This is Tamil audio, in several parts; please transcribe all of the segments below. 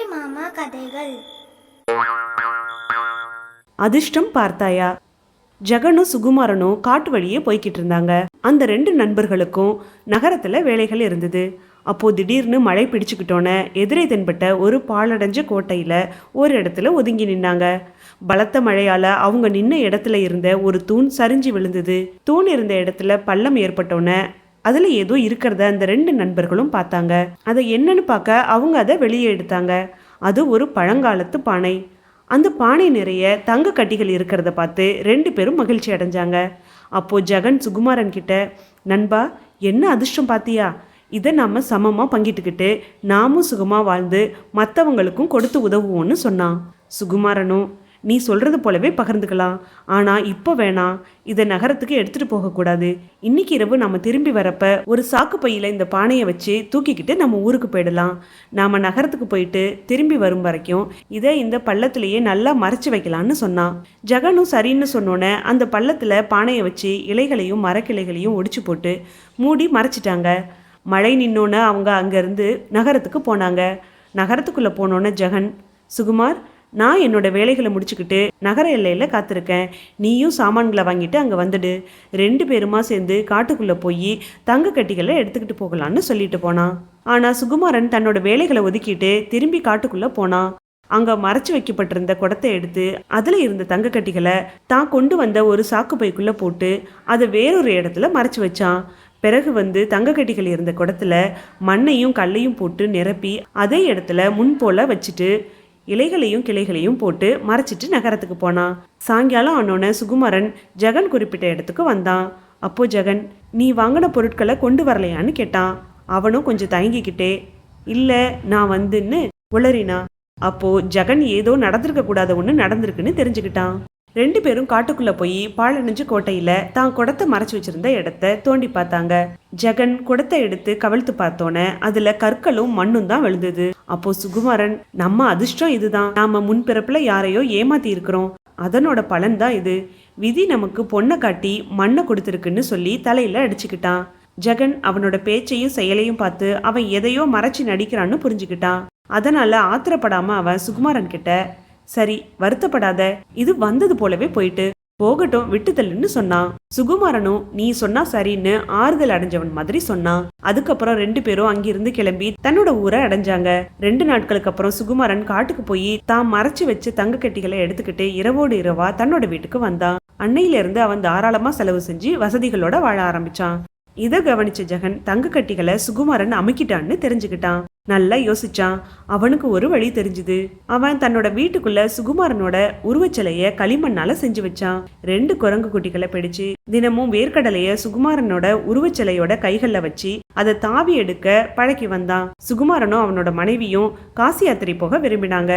அம்புலி மாமா கதைகள் அதிர்ஷ்டம் பார்த்தாயா? ஜெகனும் சுகுமாரனும் காட்டு வழியே போய்கிட்டு இருந்தாங்க. அந்த ரெண்டு நண்பர்களுக்கும் நகரத்துல வேலைகள் இருந்தது. அப்போ திடீர்னு மழை பிடிச்சுக்கிட்டோன்னே எதிரே தென்பட்ட ஒரு பாழடைஞ்ச கோட்டையில ஒரு இடத்துல ஒதுங்கி நின்னாங்க. பலத்த மழையால அவங்க நின்ன இடத்துல இருந்த ஒரு தூண் சரிஞ்சு விழுந்தது. தூண் இருந்த இடத்துல பள்ளம் ஏற்பட்டோன்னே அதுல ஏதோ இருக்கிறத அந்த ரெண்டு நண்பர்களும் பார்த்தாங்க. அதை என்னன்னு பார்க்க அவங்க அதை வெளியே எடுத்தாங்க. அது ஒரு பழங்காலத்து பானை. அந்த பானை நிறைய தங்க கட்டிகள் இருக்கிறத பார்த்து ரெண்டு பேரும் மகிழ்ச்சி அடைஞ்சாங்க. அப்போ ஜெகன் சுகுமாரன் கிட்ட நண்பா என்ன அதிர்ஷ்டம் பார்த்தியா இதை நாம சமமா பங்கிட்டுக்கிட்டு நாமும் சுகமா வாழ்ந்து மற்றவங்களுக்கும் கொடுத்து உதவுவோம்னு சொன்னான். சுகுமாரனும் நீ சொல்கிறது போலவே பகிர்ந்துக்கலாம். ஆனால் இப்போ வேணாம் இதை நகரத்துக்கு எடுத்துகிட்டு போகக்கூடாது. இன்னைக்கு இரவு நம்ம திரும்பி வரப்ப ஒரு சாக்கு பையில் இந்த பானையை வச்சு தூக்கிக்கிட்டு நம்ம ஊருக்கு போயிடலாம். நாம் நகரத்துக்கு போயிட்டு திரும்பி வரும் வரைக்கும் இதை இந்த பள்ளத்திலேயே நல்லா மறைச்சு வைக்கலாம்னு சொன்னான் ஜெகனும் சரின்னு சொன்னோன்னே அந்த பள்ளத்தில் பானையை வச்சு இலைகளையும் மரக்கிளைகளையும் ஒடிச்சு போட்டு மூடி மறைச்சிட்டாங்க. மழை நின்னோன்னு அவங்க அங்கேருந்து நகரத்துக்கு போனாங்க. நகரத்துக்குள்ளே போனோன்னே ஜெகன் சுகுமார் நான் என்னோட வேலைகளை முடிச்சுக்கிட்டு நகர எல்லையில் காத்திருக்கேன். நீயும் சாமான்களை வாங்கிட்டு அங்கே வந்துடு. ரெண்டு பேருமா சேர்ந்து காட்டுக்குள்ளே போய் தங்க கட்டிகளை எடுத்துக்கிட்டு போகலான்னு சொல்லிட்டு போனான். ஆனால் சுகுமாரன் தன்னோட வேலைகளை ஒதுக்கிட்டு திரும்பி காட்டுக்குள்ளே போனான். அங்கே மறைச்சு வைக்கப்பட்டிருந்த குடத்தை எடுத்து அதில் இருந்த தங்கக்கட்டிகளை தான் கொண்டு வந்த ஒரு சாக்கு பைக்குள்ளே போட்டு அதை வேறொரு இடத்துல மறைச்சு வச்சான். பிறகு வந்து தங்கக்கட்டிகள் இருந்த குடத்துல மண்ணையும் கல்லையும் போட்டு நிரப்பி அதே இடத்துல முன்போல வச்சுட்டு இலைகளையும் கிளைகளையும் போட்டு மறைச்சிட்டு நகரத்துக்கு போனான் சாயங்காலம் ஆனோன சுகுமாரன் ஜெகன் குறிப்பிட்ட இடத்துக்கு வந்தான். அப்போ ஜெகன் நீ வாங்கின பொருட்களை கொண்டு வரலையான்னு கேட்டான். அவனும் கொஞ்சம் தயங்கிக்கிட்டே இல்லை நான் வந்துன்னு உளறினா. அப்போ ஜெகன் ஏதோ நடந்திருக்க கூடாத ஒன்று நடந்திருக்குன்னு தெரிஞ்சுக்கிட்டான். ரெண்டு பேரும் காட்டுக்குள்ள போய் பாழடைஞ்ச கோட்டையில தான் குடத்தை மறைச்சு வச்சிருந்த இடத்த தோண்டி பார்த்தாங்க. ஜெகன் குடத்தை எடுத்து கவிழ்த்து பார்த்தோன்னே அதுல கற்களும் மண்ணும் தான் விழுந்தது. அப்போ சுகுமாரன் நம்ம அதிர்ஷ்டம் இதுதான். நாம முன்பிறப்புல யாரையோ ஏமாத்தி இருக்கிறோம். அதனோட பலன் தான் இது. விதி நமக்கு பொண்ணை காட்டி மண்ணை கொடுத்துருக்குன்னு சொல்லி தலையில அடிச்சுக்கிட்டான். ஜெகன் அவனோட பேச்சையும் செயலையும் பார்த்து அவன் எதையோ மறைச்சு நடிக்கிறான்னு புரிஞ்சுக்கிட்டான். அதனால ஆத்திரப்படாம அவன் சுகுமாரன் கிட்ட சரி வருத்தப்படாத. இது வந்தது போலவே போயிட்டு. போகட்டும் விட்டுதல்லுன்னு சொன்னான் சுகுமாரனும் நீ சொன்னா சரின்னு ஆறுதல் அடைஞ்சவன் மாதிரி சொன்னான் அதுக்கப்புறம் ரெண்டு பேரும் அங்கிருந்து கிளம்பி தன்னோட ஊரை அடைஞ்சாங்க. ரெண்டு நாட்களுக்கு அப்புறம் சுகுமாரன் காட்டுக்கு போய் தான் மறைச்சு வச்சு தங்க கட்டிகளை எடுத்துக்கிட்டு இரவோடு இரவா தன்னோட வீட்டுக்கு வந்தான். அன்னையில இருந்து அவன் தாராளமா செலவு செஞ்சு வசதிகளோட வாழ ஆரம்பிச்சான். இதை கவனிச்ச ஜெகன் தங்க கட்டிகளை சுகுமாரன் அமுக்கிட்டான்னு தெரிஞ்சுக்கிட்டான். நல்லா யோசிச்சான். அவனுக்கு ஒரு வழி தெரிஞ்சுது. அவன் தன்னோட வீட்டுக்குள்ள சுகுமாரனோட உருவச்சிலைய களிமண்ணால செஞ்சு வச்சான். ரெண்டு குரங்கு குட்டிகளை பிடிச்சு தினமும் வேர்க்கடலைய சுகுமாரனோட உருவச்சிலையோட கைகள்ல வச்சு அதை தாவி எடுக்க பழக்கி வந்தான். சுகுமாரனும் அவனோட மனைவியும் காசி யாத்திரை போக விரும்பினாங்க.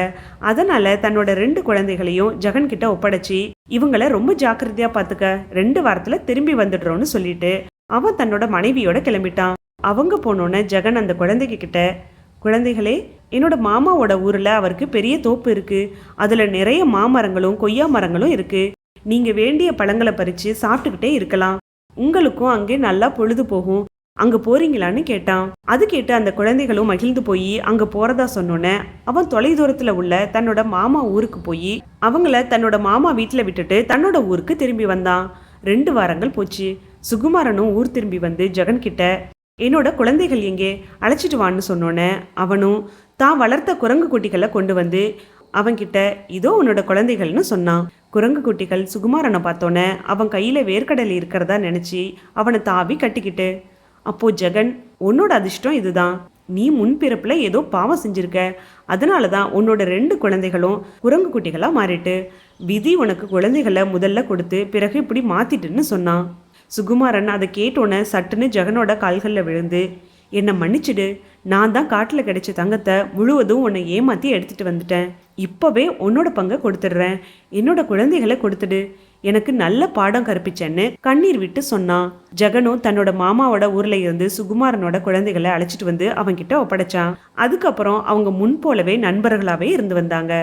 அதனால தன்னோட ரெண்டு குழந்தைகளையும் ஜெகன் கிட்ட ஒப்படைச்சு இவங்கள ரொம்ப ஜாக்கிரதையா பாத்துக்க. ரெண்டு வாரத்துல திரும்பி வந்துடுறோம்னு சொல்லிட்டு அவன் தன்னோட மனைவியோட கிளம்பிட்டான். அவங்க போனோன்னே ஜெகன் அந்த குழந்தைக கிட்ட குழந்தைகளே என்னோட மாமாவோட ஊரில் அவருக்கு பெரிய தோப்பு இருக்கு. அதில் நிறைய மாமரங்களும் கொய்யா மரங்களும் இருக்கு. நீங்க வேண்டிய பழங்களை பறித்து சாப்பிட்டுக்கிட்டே இருக்கலாம். உங்களுக்கும் அங்கே நல்லா பொழுது போகும். அங்க போறீங்களான்னு கேட்டான். அது கேட்டு அந்த குழந்தைகளும் மகிழ்ந்து போய் அங்க போறதா சொன்னோன்னே அவன் தொலைதூரத்துல உள்ள தன்னோட மாமா ஊருக்கு போய் அவங்கள தன்னோட மாமா வீட்டுல விட்டுட்டு தன்னோட ஊருக்கு திரும்பி வந்தான். ரெண்டு வாரங்கள் போச்சு. சுகுமாரனும் ஊர் திரும்பி வந்து ஜெகன் கிட்ட என்னோட குழந்தைகள் எங்கே? அழைச்சிட்டு வான்னு சொன்னோன்னே அவனும் தான் வளர்த்த குரங்கு குட்டிகளை கொண்டு வந்து அவன்கிட்ட இதோ உன்னோட குழந்தைகள்னு சொன்னான். குரங்கு குட்டிகள் சுகுமாரனை பார்த்தோன்னே அவன் கையில் வேர்க்கடல் இருக்கிறதா நினச்சி அவனை தாவி கட்டிக்கிட்டு அப்போ ஜெகன் உன்னோட அதிர்ஷ்டம் இதுதான். நீ முன்பிறப்பில் ஏதோ பாவம் செஞ்சிருக்க. அதனால தான் உன்னோட ரெண்டு குழந்தைகளும் குரங்கு குட்டிகளாக மாறிட்டு விதி உனக்கு குழந்தைகளை முதல்ல கொடுத்து பிறகு இப்படி மாத்திட்டுன்னு சொன்னான். சுகுமாரன் அதை கேட்டோன்னே சட்டுன்னு ஜெகனோட கால்களில் விழுந்து என்னை மன்னிச்சிடு. நான் தான் காட்டில் கிடைச்ச தங்கத்தை முழுவதும் உன்னை ஏமாற்றி எடுத்துட்டு வந்துட்டேன். இப்போவே உன்னோட பங்கை கொடுத்துடுறேன். என்னோட குழந்தைகளை கொடுத்துடு. எனக்கு நல்ல பாடம் கற்பிச்சேன்னு கண்ணீர் விட்டு சொன்னான். ஜெகனும் தன்னோட மாமாவோட ஊர்ல இருந்து சுகுமாரனோட குழந்தைகளை அழைச்சிட்டு வந்து அவன்கிட்ட ஒப்படைச்சான். அதுக்கப்புறம் அவங்க முன் போலவே நண்பர்களாவே இருந்து வந்தாங்க.